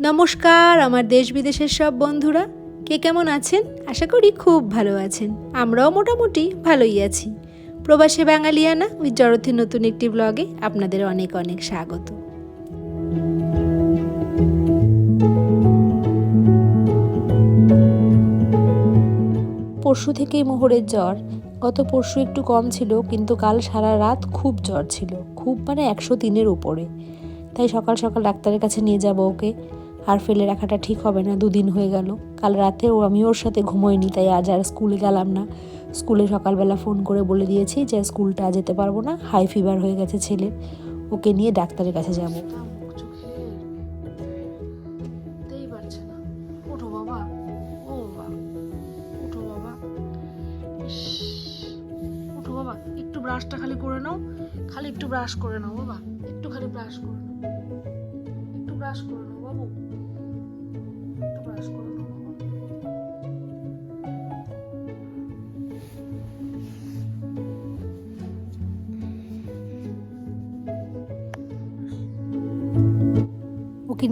নমস্কার, আমার দেশ বিদেশের সব বন্ধুরা। কে কেমন আছেন? আশা করি খুব ভালো আছেন। আমরাও মোটামুটি ভালোই আছি। প্রবাসী বাঙালিয়ানা উইথ জরথির নতুন একটি ব্লগে আপনাদের অনেক অনেক স্বাগত। পরশু থেকেই মোহরের জ্বর। গত পরশু একটু কম ছিল, কিন্তু কাল সারা রাত খুব জ্বর ছিল। খুব মানে একশো তিনের উপরে। তাই সকাল সকাল ডাক্তারের কাছে নিয়ে যাব ওকে। আর ফেলে রাখাটা ঠিক হবে না, দুদিন হয়ে গেল। কাল রাতে ও আমি ওর সাথে ঘুমোইনি, তাই আজ আর স্কুলে গেলাম না। স্কুলে সকালবেলা ফোন করে বলে দিয়েছি যে, স্কুলটা যেতে পারব না, হাই ফিভার হয়ে গেছে ছেলের ওকে নিয়ে ডাক্তারের কাছে যাব। ব্রাশটা খালি করে নাও। খালি একটু ব্রাশ করে নাও বাবা, একটু খালি ব্রাশ করে নাও। একটু ব্রাশ করে নাও বাবু।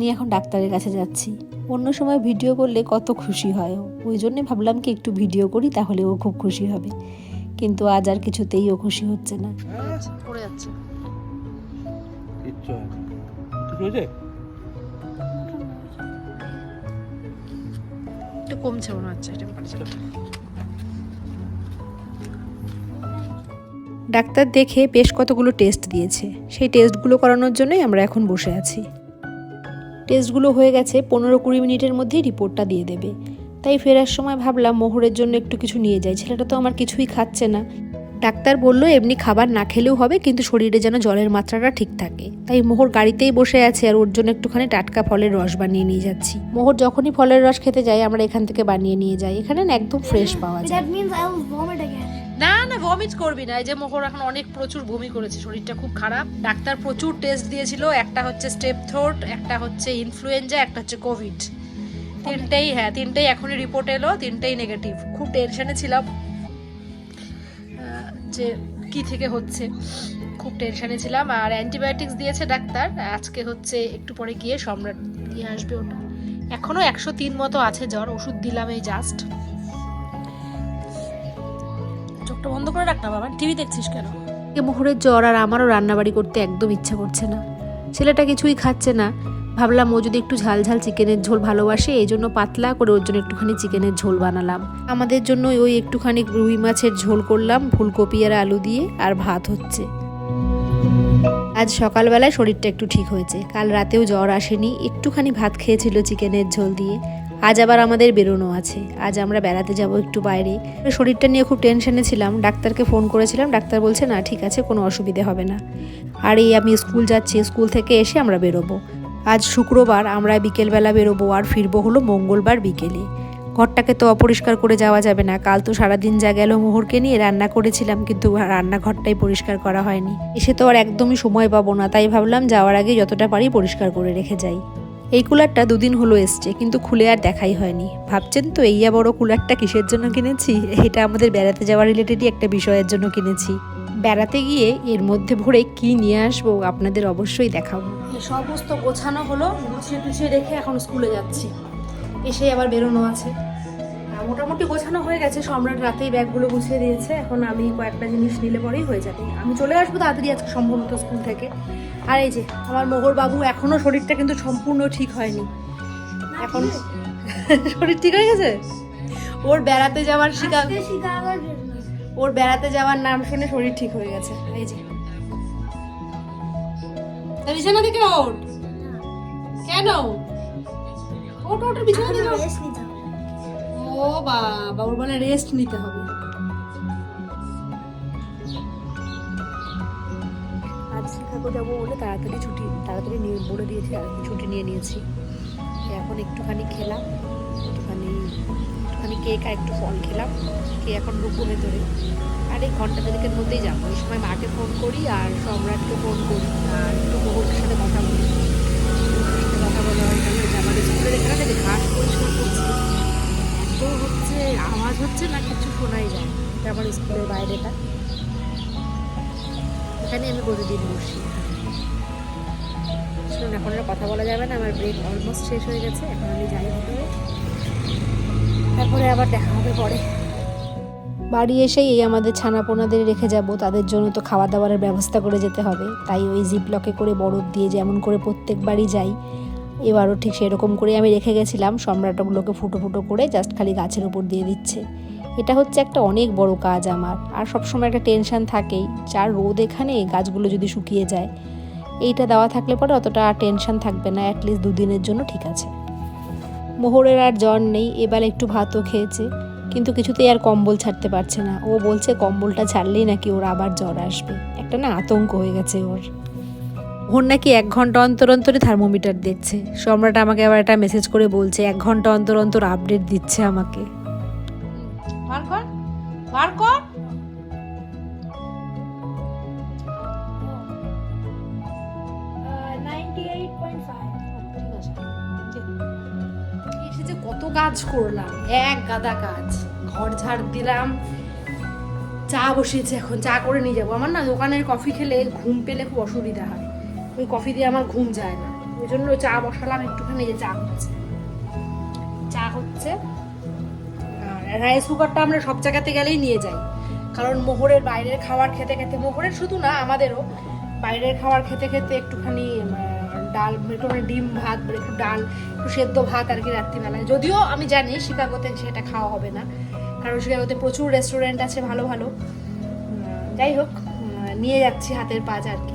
নিয়ে এখন ডাক্তারের কাছে যাচ্ছি। অন্য সময় ভিডিও করলে কত খুশি হয় ও। ওই জন্যে ভাবলাম কি একটু ভিডিও করি তাহলে ও খুব খুশি হবে। কিন্তু আজ আর কিছুতেই ও খুশি হচ্ছে না। পড়ে যাচ্ছে। একটু কমছে মনে হচ্ছে ডাক্তার দেখে বেশ কতগুলো টেস্ট দিয়েছে। সেই টেস্টগুলো করানোর জন্যই আমরা এখন বসে আছি। টেস্টগুলো হয়ে গেছে, পনেরো কুড়ি মিনিটের মধ্যেই রিপোর্টটা দিয়ে দেবে। তাই ফেরার সময় ভাবলাম মোহরের জন্য একটু কিছু নিয়ে যাই, ছেলেটা তো আমার কিছুই খাচ্ছে না। ডাক্তার বলল, এমনি খাবার না খেলেও হবে, কিন্তু শরীরে যেন জলের মাত্রাটা ঠিক থাকে। তাই মোহর গাড়িতেই বসে আছে আর ওর জন্য একটুখানি টাটকা ফলের রস বানিয়ে নিয়ে যাচ্ছি। মোহর যখনই ফলের রস খেতে যাই আমরা এখান থেকে বানিয়ে নিয়ে যাই। এখানে একদম ফ্রেশ পাওয়া যায়। না না ভমিট করবি না। এই যে মোহর এখন অনেক প্রচুর বমি করেছে, শরীরটা খুব খারাপ। ডাক্তার প্রচুর টেস্ট দিয়েছিল, একটা হচ্ছে স্টেপ থ্রোট একটা হচ্ছে ইনফ্লুয়েঞ্জা একটা হচ্ছে কোভিড তিনটেই হ্যাঁ তিনটেই এখনই রিপোর্ট এলো, তিনটেই নেগেটিভ খুব টেনশনে ছিলাম যে কি থেকে হচ্ছে। খুব টেনশনে ছিলাম, আর অ্যান্টিবায়োটিক্স দিয়েছে ডাক্তার। আজকে হচ্ছে একটু পরে গিয়ে সম্রাট নিয়ে আসবে ওটা। এখনও একশো তিন মতো আছে জ্বর, ওষুধ দিলাম এই জাস্ট চোখটা বন্ধ করে রাখ না বাবা টিভি দেখছিস কেন? এ মোহরের জ্বর আর আমারও রান্নাবাড়ি করতে একদম ইচ্ছা করছে না। ছেলেটা কিছুই খাচ্ছে না। ভাবলাম ও যদি একটু ঝাল ঝাল চিকেনের ঝোল ভালোবাসে, এই জন্য পাতলা করে ওর জন্য একটুখানি চিকেনের ঝোল বানালাম। আমাদের জন্য ওই একটুখানি রুই মাছের ঝোল করলাম, ফুলকপি আর আলু দিয়ে, আর ভাত হচ্ছে। আজ সকালবেলায় শরীরটা একটু ঠিক হয়েছে। কাল রাতেও জ্বর আসেনি, একটুখানি ভাত খেয়েছিল চিকেনের ঝোল দিয়ে। আজ আবার আমাদের বেরোনো আছে। আজ আমরা বেড়াতে যাব একটু বাইরে। শরীরটা নিয়ে খুব টেনশনে ছিলাম। ডাক্তারকে ফোন করেছিলাম। ডাক্তার বলছে, না, ঠিক আছে, কোনো অসুবিধে হবে না। আর এই আমি স্কুল যাচ্ছি। স্কুল থেকে এসে আমরা বেরোবো। আজ শুক্রবার আমরা বিকেলবেলা বেরোবো আর ফিরবো হলো মঙ্গলবার বিকেলে। ঘরটাকে তো অপরিষ্কার করে যাওয়া যাবে না। কাল তো সারাদিন যা গেল মোহরকে নিয়ে রান্না করেছিলাম, কিন্তু রান্নাঘরটাই পরিষ্কার করা হয়নি। এসে তো আর একদমই সময় পাবো না। তাই ভাবলাম যাওয়ার আগে যতটা পারি পরিষ্কার করে রেখে যাই। এই কুলারটা দুদিন হলো এসছে, কিন্তু খুলে আর দেখাই হয়নি। ভাবছেন তো এইয়া বড় কুলারটা কিসের জন্য কিনেছি? এটা আমাদের বেড়াতে যাওয়া রিলেটেডই একটা বিষয়ের জন্য কিনেছি। বেড়াতে গিয়ে এর মধ্যে ভরে কি নিয়ে আসব, আপনাদের অবশ্যই দেখাবো। সমস্ত গোছানো হলো, গুছিয়ে টুছিয়ে রেখে এখন স্কুলে যাচ্ছি। এসে আবার বেরোনো আছে। মোটামুটি গোছানো হয়ে গেছে। সম্রাট রাতেই ব্যাগগুলো গুছিয়ে দিয়েছে। এখন আমি কয়েকটা জিনিস নিলে পরেই হয়ে যাবে। আমি চলে আসব তাড়াতাড়ি আজকে সম্ভবত স্কুল থেকে। আর এই যে আমার মোহর বাবু এখনও শরীরটা কিন্তু সম্পূর্ণ ঠিক হয়নি। এখন শরীর ঠিক হয়ে গেছে? ওর বেড়াতে যাওয়ার শিকার ওর বেড়াতে যাওয়ার নাম শুনে শরীর ঠিক হয়ে গেছে। এই যে। বিছানা থেকে ওঠ। কেন? ওঠ ওঠ বিছানা থেকে ও বাবা ওর বলে রেস্ট নিতে হবে। আজ শিকাগো যাব বলে তাড়াতাড়ি ছুটি, তাড়াতাড়ি নিয়ে বলে দিয়েছি আর ছুটি নিয়ে নিয়েছি। এখন একটুখানি খেলাম, একটুখানি একটুখানি কেক আর একটু ফল খেলাম কে এখন ঢুকবো ভেতরে। আর এই ঘণ্টা দেড়েকের মধ্যেই যাব। এই সময় মাকে ফোন করি আর সম্রাটকে ফোন করি। আর একটু মোহরের সাথে কথা বলি। কথা বলা হয় আমাদের স্কুলের এখানে ঘাস পরিষ্কার করছি। এত হচ্ছে, আওয়াজ হচ্ছে না, কিছু শোনাই যায় এটা আমার স্কুলের বাইরেটা। এখানে আমি প্রতিদিন বসি। চলো এখন আর কথা বলা যাবে না, আমার ব্রেক অলমোস্ট শেষ হয়ে গেছে, এখন আমি যাই ভিতরে তারপরে আবার দেখা হবে পরে। বাড়ি এসেই এই আমাদের ছানাপোনাদের রেখে যাব। তাদের জন্য তো খাওয়া দাওয়ার ব্যবস্থা করে যেতে হবে। তাই ওই জিপ লকে করে বরফ দিয়ে যেমন করে প্রত্যেকবারই যাই। এবারও ঠিক সেরকম করে আমি রেখে গেছিলাম। সম্রাটগুলোকে ফুটো ফুটো করে জাস্ট খালি গাছের উপর দিয়ে দিচ্ছে। এটা হচ্ছে একটা অনেক বড় কাজ আমার। আর সবসময় একটা টেনশন থাকেই। যার রোদ এখানে গাছগুলো যদি শুকিয়ে যায়, এইটা দেওয়া থাকলে পরে অতটা আর টেনশন থাকবে না। অ্যাটলিস্ট দুদিনের জন্য ঠিক আছে। মোহরের আর জ্বর নেই। এবার একটু ভাতও খেয়েছে। কিন্তু কিছুতেই আর কম্বল ছাড়তে পারছে না। ও বলছে, কম্বলটা ছাড়লেই নাকি ওর আবার জ্বর আসবে। একটা না আতঙ্ক হয়ে গেছে ওর। ওর নাকি এক ঘণ্টা অন্তর অন্তরে থার্মোমিটার দেখছে সম্রাট আমাকে আবার একটা মেসেজ করে বলছে এক ঘণ্টা অন্তর অন্তর আপডেট দিচ্ছে আমাকে। এসে যে কত কাজ করলাম এক গাদা কাজ। ঘর ঝাড় দিলাম চা বসিয়েছে এখন চা করে নিয়ে যাব। আমার না দোকানের কফি খেলে ঘুম পেলে খুব অসুবিধা হয়। ওই কফি দিয়ে আমার ঘুম যায় না। ওই জন্য চা বসালাম, একটুখানি যে চা হচ্ছে। চা হচ্ছে রাইস কুকারটা আমরা সব জায়গাতে গেলেই নিয়ে যাই। কারণ মোহরের বাইরের খাবার খেতে খেতে, মোহরের শুধু না, আমাদেরও বাইরের খাবার খেতে খেতে একটুখানি ডাল, একটুখানি ডিম ভাত একটু ডাল, একটু সেদ্ধ ভাত আর কি রাত্রিবেলায়। যদিও আমি জানি শিকাগোতে সেটা খাওয়া হবে না, কারণ শিকাগোতে প্রচুর রেস্টুরেন্ট আছে ভালো ভালো। যাই হোক নিয়ে যাচ্ছি হাতের পাজ আর কি।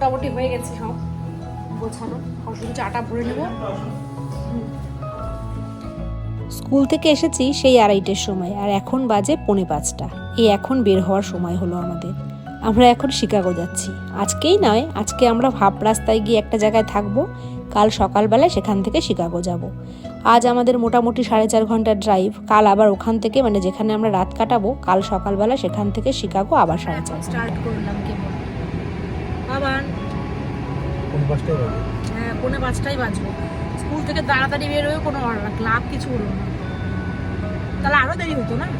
মোটামুটি হয়ে গেছে সব গোছানো। আর শুধু চাটা ভরে নেব। স্কুল থেকে এসেছি সেই আড়াইটের সময় আর এখন বাজে পৌনে পাঁচটা। এই এখন বের হওয়ার সময় হলো আমাদের। আমরা এখন শিকাগো যাচ্ছি। আজকেই নয় আজকে আমরা ভাব রাস্তায় গিয়ে একটা জায়গায় থাকব। কাল সকালবেলায় সেখান থেকে শিকাগো যাব। আজ আমাদের মোটামুটি সাড়ে চার ঘণ্টার ড্রাইভ কাল আবার ওখান থেকে মানে যেখানে আমরা রাত কাটাবো কাল সকালবেলা সেখান থেকে শিকাগো আবার সাড়ে চার স্টার্ট করলাম আবার হ্যাঁ পৌনে পাঁচটাই বাজবো। স্কুল থেকে তাড়াতাড়ি বেরোয় কোনো লাভ কিছু হলো না। তাহলে আরও দেরি হতো না?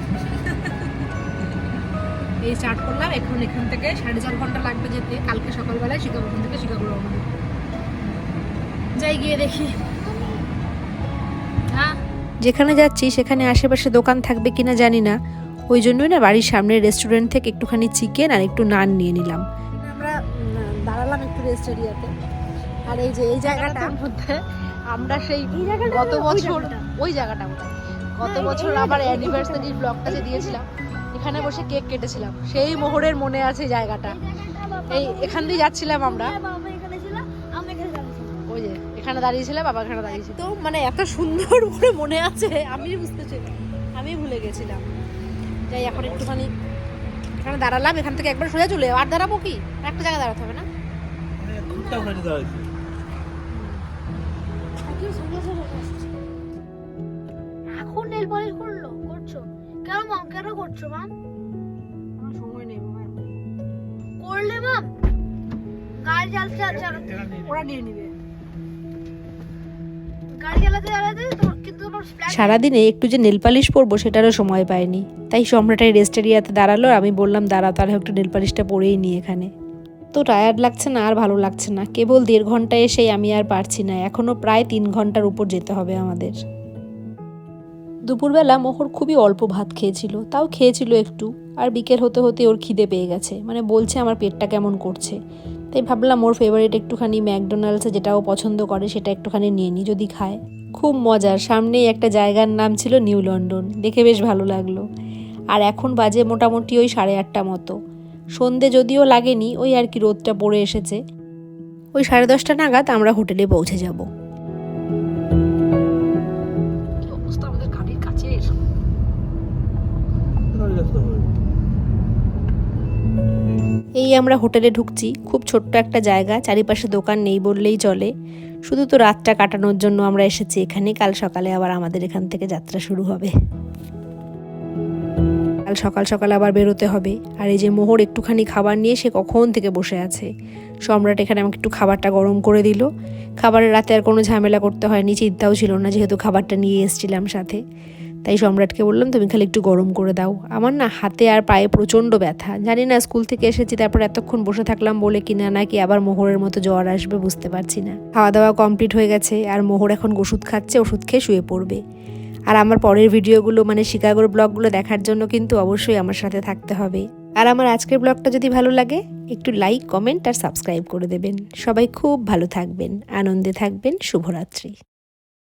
এই স্টার্ট করলাম এখন এখান থেকে সাড়ে চার ঘণ্টা লাগবে যেতে। কালকে সকালবেলায় শিকাগো ওখান থেকে শিকাগো রওনা যাই গিয়ে দেখি। হ্যাঁ? যেখানে যাচ্ছি সেখানে আশেপাশে দোকান থাকবে কিনা জানি না। ওই জন্যই না বাড়ির সামনের রেস্টুরেন্ট থেকে একটুখানি চিকেন আর একটু নান নিয়ে নিলাম। রেস্ট এরিয়াতে আর এই যে এই জায়গাটার মধ্যে আমরা সেই গত বছর ওই জায়গাটা গত বছর এই আবার অ্যানিভার্সারির ব্লগটা যে দিয়েছিলাম এখানে বসে কেক কেটেছিলাম। সেই মোহরের মনে আছে জায়গাটা। এই এখান দিয়ে যাচ্ছিলাম আমরা। দাঁড়িয়েছিলাম। ওই যে এখানে দাঁড়িয়েছিলাম বাবা এখানে দাঁড়িয়েছিল। তো মানে এত সুন্দর করে মনে আছে আমি বুঝতে আমি ভুলে গেছিলাম। যাই এখন একটুখানি এখানে দাঁড়ালাম এখান থেকে একবার সোজা চলে আর দাঁড়াবো কি? একটা জায়গায় দাঁড়াতে হবে না? এক ঘণ্টা ওখানে দাঁড়াইছি এখন নেল পলিশ করল করছ? কেন মাম কেন করছ মাম আমার সময় নেই বাবা করলে মাম গাড়ি চালাতে চালাতে ওরা নিয়ে নিবে। গাড়ি চালাতে চালাতে তোমার কিন্তু তোমার সারাদিনে একটু যে নেল পালিশ পরবো সেটারও সময় পাইনি। তাই সম্রাটের রেস্ট এরিয়াতে দাঁড়াল। আর আমি বললাম দাঁড়া তাহলে একটু নেল পালিশটা পরেই নি এখানে। তো টায়ার্ড লাগছে না, আর ভালো লাগছে না। কেবল দেড় ঘণ্টা এসেই আমি আর পারছি না। এখনও প্রায় তিন ঘণ্টার উপর যেতে হবে আমাদের। দুপুরবেলা মোহর খুবই অল্প ভাত খেয়েছিল, তাও খেয়েছিল একটু, আর বিকেল হতে হতে ওর খিদে পেয়ে গেছে। মানে বলছে আমার পেটটা কেমন করছে। তাই ভাবলাম ওর ফেভারিট একটুখানি ম্যাকডোনাল্ডসে, যেটা ও পছন্দ করে, সেটা একটুখানি নিয়ে নিই যদি খায়। খুব মজার, সামনেই একটা জায়গার নাম ছিল নিউ লন্ডন। দেখে বেশ ভালো লাগল। আর এখন বাজে মোটামুটি ওই সাড়ে আটটা মতো। সন্ধে যদিও লাগেনি ওই আর কি রোদটা পড়ে এসেছে। ওই সাড়ে দশটা নাগাদ আমরা হোটেলে পৌঁছে যাব। এই আমরা হোটেলে ঢুকছি খুব ছোট্ট একটা জায়গা চারিপাশে দোকান নেই বললেই চলে। শুধু তো রাতটা কাটানোর জন্য আমরা এসেছি এখানে কাল সকালে আবার আমাদের এখান থেকে যাত্রা শুরু হবে। কাল সকাল সকাল আবার বেরোতে হবে। আর এই যে মোহর একটুখানি খাবার নিয়ে সে কখন থেকে বসে আছে? সম্রাট এখানে আমাকে একটু খাবারটা গরম করে দিল। খাবারের রাতে আর কোনো ঝামেলা করতে হয়নি, চিন্তাও ছিল না যেহেতু খাবারটা নিয়ে এসেছিলাম সাথে। তাই সম্রাটকে বললাম, তুমি খালি একটু গরম করে দাও। আমার না হাতে আর পায়ে প্রচণ্ড ব্যথা। জানি না স্কুল থেকে এসেছি, তারপর এতক্ষণ বসে থাকলাম বলে কিনা নাকি আবার মোহরের মতো জ্বর আসবে বুঝতে পারছি না। খাওয়া দাওয়া কমপ্লিট হয়ে গেছে, আর মোহর এখন ওষুধ খাচ্ছে, ওষুধ খেয়ে শুয়ে পড়বে। আর আমার পরের ভিডিওগুলো মানে শিকাগোর ব্লগগুলো দেখার জন্য কিন্তু অবশ্যই আমার সাথে থাকতে হবে। আর আমার আজকের ব্লগটা যদি ভালো লাগে, একটু লাইক কমেন্ট আর সাবস্ক্রাইব করে দেবেন। সবাই খুব ভালো থাকবেন, আনন্দে থাকবেন, শুভরাত্রি।